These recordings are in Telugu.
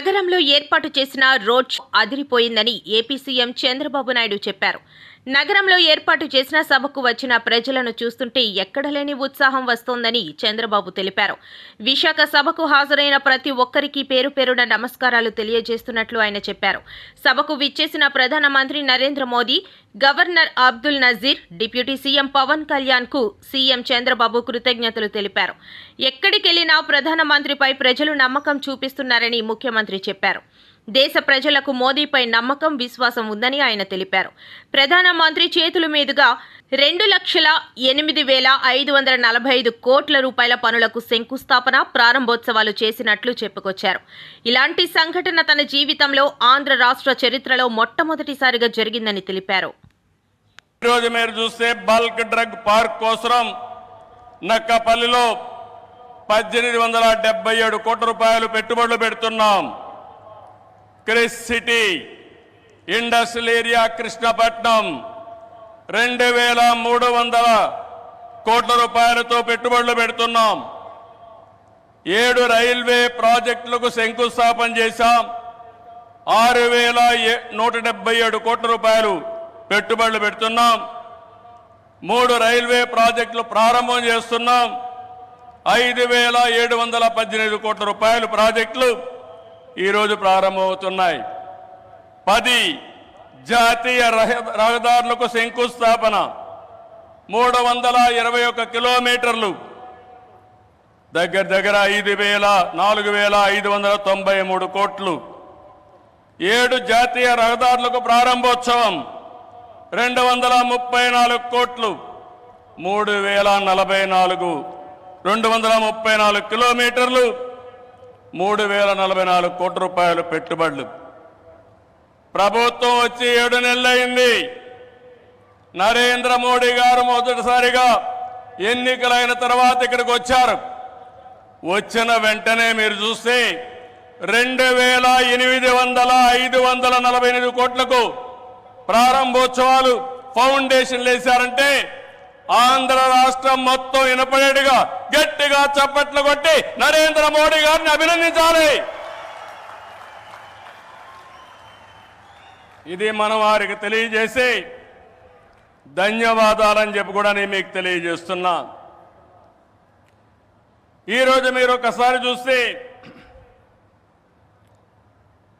నగరంలో ఏర్పాటు చేసిన రోడ్ షో అదిరిపోయిందని ఏపీ సీఎం చంద్రబాబు నాయుడు చెప్పారు. నగరంలో ఏర్పాటు చేసిన సభకు వచ్చిన ప్రజలను చూస్తుంటే ఎక్కడలేని ఉత్సాహం వస్తోందని చంద్రబాబు తెలిపారు. విశాఖ సభకు హాజరైన ప్రతి ఒక్కరికి పేరు పేరున నమస్కారాలు తెలియజేస్తున్నట్లు ఆయన చెప్పారు. సభకు విచ్చేసిన ప్రధానమంత్రి Narendra Modi governor Abdul Nazeer deputy CM Pawan కళ్యాణ్కు సీఎం చంద్రబాబు కృతజ్ఞతలు తెలిపారు. ఎక్కడికెళ్ళినా ప్రధానమంత్రిపై ప్రజలు నమ్మకం చూపిస్తున్నారని ముఖ్యమంత్రి చెప్పారు. దేశ ప్రజలకు మోదీపై నమ్మకం విశ్వాసం ఉందని ఆయన తెలిపారు. ప్రధానమంత్రి చేతుల మీదుగా రెండు లక్షల ఎనిమిది వేల ఐదు వందల నలభై ఐదు కోట్ల రూపాయల పనులకు శంకుస్థాపన ప్రారంభోత్సవాలు చేసినట్లు చెప్పుకొచ్చారు. ఇలాంటి సంఘటన తన జీవితంలో ఆంధ్ర రాష్ట్ర చరిత్రలో మొట్టమొదటిసారిగా జరిగిందని తెలిపారు. ఈరోజు మీరు చూస్తే బల్క్ డ్రగ్ పార్క్ కోసం నక్కపల్లిలో పద్దెనిమిది వందల డెబ్బై ఏడు కోట్ల రూపాయలు పెట్టుబడులు పెడుతున్నాం. Kris City industrial area Krishnapatnam రెండు వేల మూడు వందల కోట్ల రూపాయలతో పెట్టుబడులు పెడుతున్నాం. ఏడు రైల్వే ప్రాజెక్టులకు శంకుస్థాపన చేశాం. ఆరు వేల ఏ- నూట డెబ్బై ఏడు కోట్ల రూపాయలు పెట్టుబడులు పెడుతున్నాం. మూడు రైల్వే ప్రాజెక్టులు ప్రారంభం చేస్తున్నాం. ఐదు వేల ఏడు వందల పద్దెనిమిది కోట్ల రూపాయలు ప్రాజెక్టులు ఈరోజు ప్రారంభమవుతున్నాయి. పది జాతీయ రహ- రహదారులకు శంకుస్థాపన. మూడు వందల ఇరవై ఒక్క కిలోమీటర్లు. దగ్గర దగ్గర ఐదు వేల నాలుగు వేల ఐదు వందల తొంభై మూడు కోట్లు. ఏడు జాతీయ రహదారులకు ప్రారంభోత్సవం. రెండు వందల ముప్పై నాలుగు కోట్లు. మూడు వేల నలభై నాలుగు. రెండు వందల ముప్పై నాలుగు కిలోమీటర్లు. మూడు వేల నలభై నాలుగు కోట్ల రూపాయలు పెట్టుబడులు. ప్రభుత్వం వచ్చి ఏడు నెలలైంది. నరేంద్ర మోడీ గారు మొదటిసారిగా ఎన్నికలైన తర్వాత ఇక్కడికి వచ్చారు. వచ్చిన వెంటనే మీరు చూస్తే రెండు వేల ఎనిమిది వందల ఐదు వందల నలభై ఎనిమిది కోట్లకు ప్రారంభోత్సవాలు ఫౌండేషన్ వేశారంటే ఆంధ్ర రాష్ట్రం మొత్తం వినపడేట్టుగా గట్టిగా చప్పట్లు కొట్టి నరేంద్ర మోడీ గారిని అభినందించాలి. ఇది మనం వారికి తెలియజేసి ధన్యవాదాలని చెప్పి కూడా నేను మీకు తెలియజేస్తున్నా. ఈరోజు మీరు ఒకసారి చూస్తే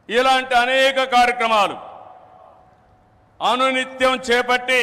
ఇలాంటి అనేక కార్యక్రమాలు అనునిత్యం చేపట్టి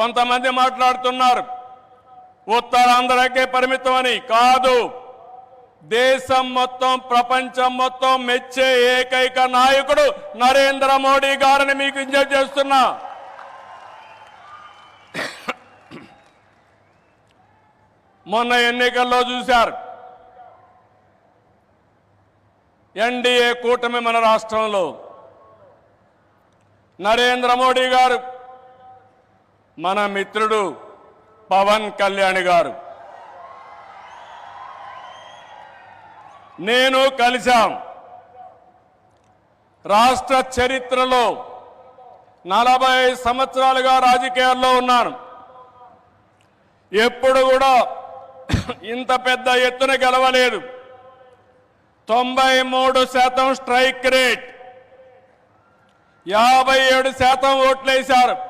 కొంతమంది మాట్లాడుతున్నారు. ఉత్తరాంధ్రకే పరిమితమని కాదు. దేశం మొత్తం ప్రపంచం మొత్తం మెచ్చే ఏకైక నాయకుడు నరేంద్ర మోడీ గారిని మీకు విజ్ఞప్తి చేస్తున్నా. మొన్న ఎన్నికల్లో చూశారు. ఎన్డీఏ కూటమి మన రాష్ట్రంలో. నరేంద్ర మోడీ గారు మన మిత్రుడు పవన్ కళ్యాణ్ గారు. నేను కలిశాం. రాష్ట్ర చరిత్రలో నలభై సంవత్సరాలుగా రాజకీయాల్లో ఉన్నాను. ఎప్పుడు కూడా ఇంత పెద్ద ఎత్తున గెలవలేదు. తొంభై మూడు శాతం స్ట్రైక్ రేట్. యాభై ఏడు శాతం ఓట్లేశారు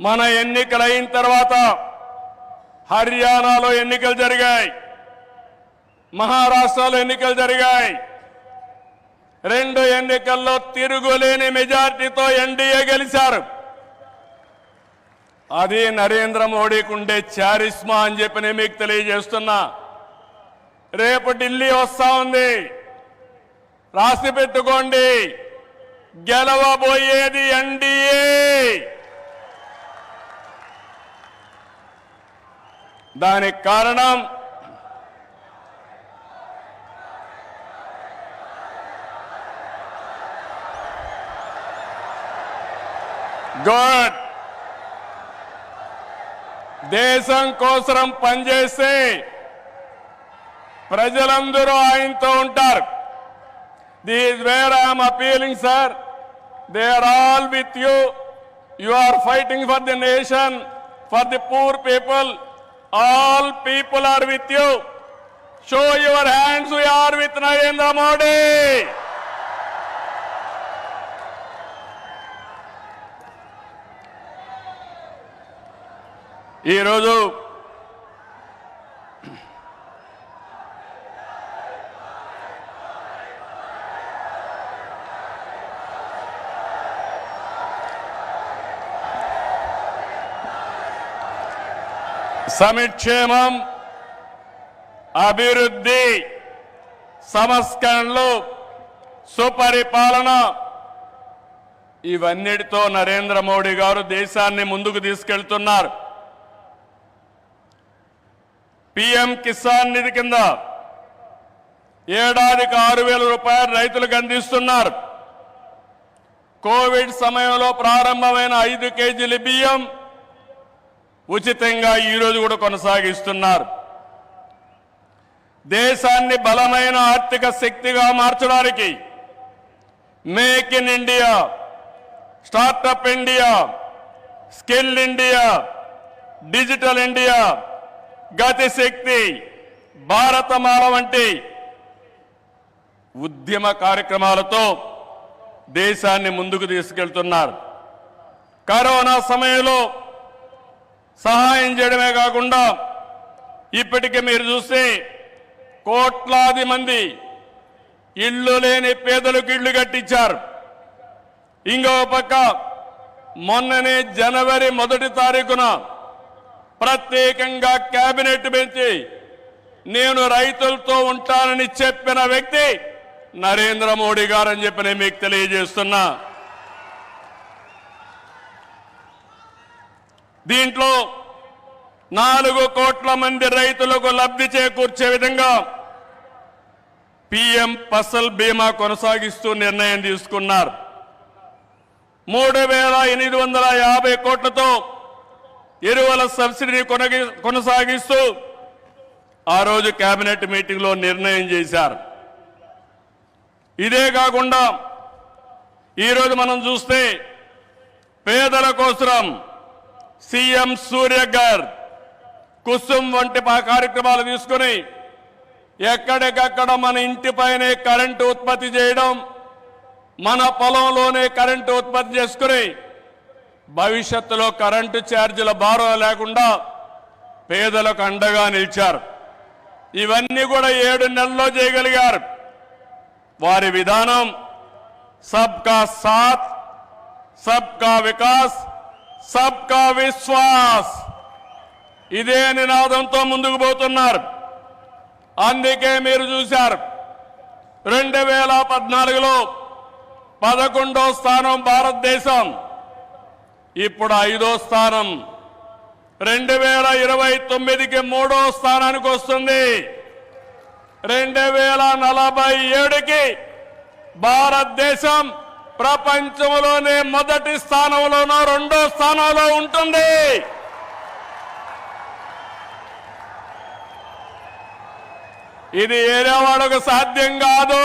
మన ఎన్నికలు అయిన తర్వాత హర్యానాలో ఎన్నికలు జరిగాయి. మహారాష్ట్రలో ఎన్నికలు జరిగాయి. రెండు ఎన్నికల్లో తిరుగులేని మెజార్టీతో ఎన్డీఏ గెలిచారు. అది నరేంద్ర మోడీకి ఉండే చారిస్మా అని చెప్పి నేను మీకు తెలియజేస్తున్నా. రేపు ఢిల్లీ వస్తా ఉంది. రాసి పెట్టుకోండి. గెలవబోయేది ఎన్డీఏ. దానికి కారణం గుడ్. దేశం కోసం పనిచేస్తే ప్రజలందరూ ఆయనతో ఉంటారు. These where I'm appealing sir they are all with you you are fighting for the nation for the poor people all people are with you show your hands you are with Narendra Modi ఈరోజు సమిక్షేమం అభివృద్ధి సంస్కరణలు సుపరిపాలన ఇవన్నిటితో నరేంద్ర మోడీ గారు దేశాన్ని ముందుకు తీసుకెళ్తున్నారు. పిఎం కిసాన్ నిధి కింద ఏడాదికి ఆరు వేల రూపాయలు రైతులకు అందిస్తున్నారు. కోవిడ్ సమయంలో ప్రారంభమైన ఐదు కేజీల బియ్యం ఉచితంగా ఈరోజు కూడా కొనసాగిస్తున్నారు. దేశాన్ని బలమైన ఆర్థిక శక్తిగా మార్చడానికి make in India startup India skill India digital India Gatishakti Bharatmala వంటి ఉద్యమ కార్యక్రమాలతో దేశాన్ని ముందుకు తీసుకెళ్తున్నారు. కరోనా సమయంలో సహాయం చేయడమే కాకుండా ఇప్పటికే మీరు చూస్తే కోట్లాది మంది ఇళ్ళు లేని పేదలకు ఇళ్ళు కట్టించారు. ఇంకో పక్క మొన్ననే జనవరి మొదటి తారీఖున ప్రత్యేకంగా కేబినెట్ పెంచి నేను రైతులతో ఉంటానని చెప్పిన వ్యక్తి నరేంద్ర మోడీ గారని చెప్పి నేను మీకు తెలియజేస్తున్నా. దీంట్లో నాలుగు కోట్ల మంది రైతులకు లబ్ధి చేకూర్చే విధంగా పిఎం ఫసల్ బీమా కొనసాగిస్తూ నిర్ణయం తీసుకున్నారు. మూడు వేల ఎనిమిది వందల యాభై కోట్లతో ఎరువుల సబ్సిడీని కొనగి కొనసాగిస్తూ ఆ రోజు కేబినెట్ మీటింగ్లో నిర్ణయం చేశారు. ఇదే కాకుండా ఈరోజు మనం చూస్తే పేదల కోసం సీఎం సూర్య గారు కుసుమ్ వంటి కార్యక్రమాలు తీసుకుని ఎక్కడికక్కడ మన ఇంటిపైనే కరెంటు ఉత్పత్తి చేయడం మన పొలంలోనే కరెంటు ఉత్పత్తి చేసుకుని భవిష్యత్తులో కరెంటు ఛార్జీల భారం లేకుండా పేదలకు అండగా నిలిచారు. ఇవన్నీ కూడా ఏడు నెలల్లో చేయగలిగారు. వారి విధానం సబ్కా సాత్ సబ్కా వికాస్ సబ్కా విశ్వాస్. ఇదే నినాదంతో ముందుకు పోతున్నారు. అందుకే మీరు చూశారు. రెండు వేల పద్నాలుగులో పదకొండో స్థానం భారతదేశం. ఇప్పుడు ఐదో స్థానం. రెండు వేల ఇరవై తొమ్మిదికి మూడో స్థానానికి వస్తుంది. రెండు వేల నలభై ఏడుకి భారతదేశం ప్రపంచంలోనే మొదటి స్థానంలోనో రెండో స్థానంలో ఉంటుంది. ఇది ఏరే వాళ్ళకు సాధ్యం కాదు.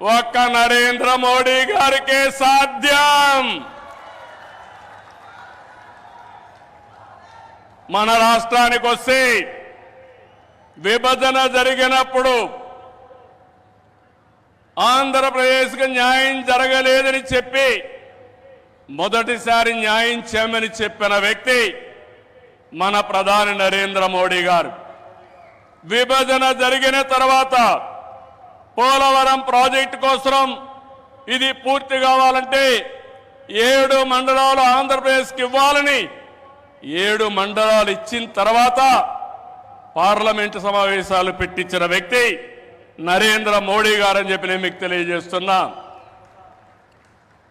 ఒక్క నరేంద్ర మోడీ గారికే సాధ్యం. మన రాష్ట్రానికి వస్తే విభజన జరిగినప్పుడు ఆంధ్రప్రదేశ్కి న్యాయం జరగలేదని చెప్పి మొదటిసారి న్యాయం చేయమని చెప్పిన వ్యక్తి మన ప్రధాని నరేంద్ర మోడీ గారు. విభజన జరిగిన తర్వాత పోలవరం ప్రాజెక్టు కోసం ఇది పూర్తి కావాలంటే ఏడు మండలాలు ఆంధ్రప్రదేశ్కి ఇవ్వాలని ఏడు మండలాలు ఇచ్చిన తర్వాత పార్లమెంటు సమావేశాలు పెట్టించిన వ్యక్తి నరేంద్ర మోడీ గారని చెప్పి నేను మీకు తెలియజేస్తున్నా.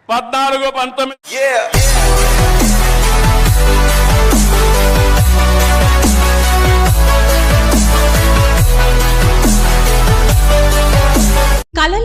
పద్నాలుగు పంతొమ్మిది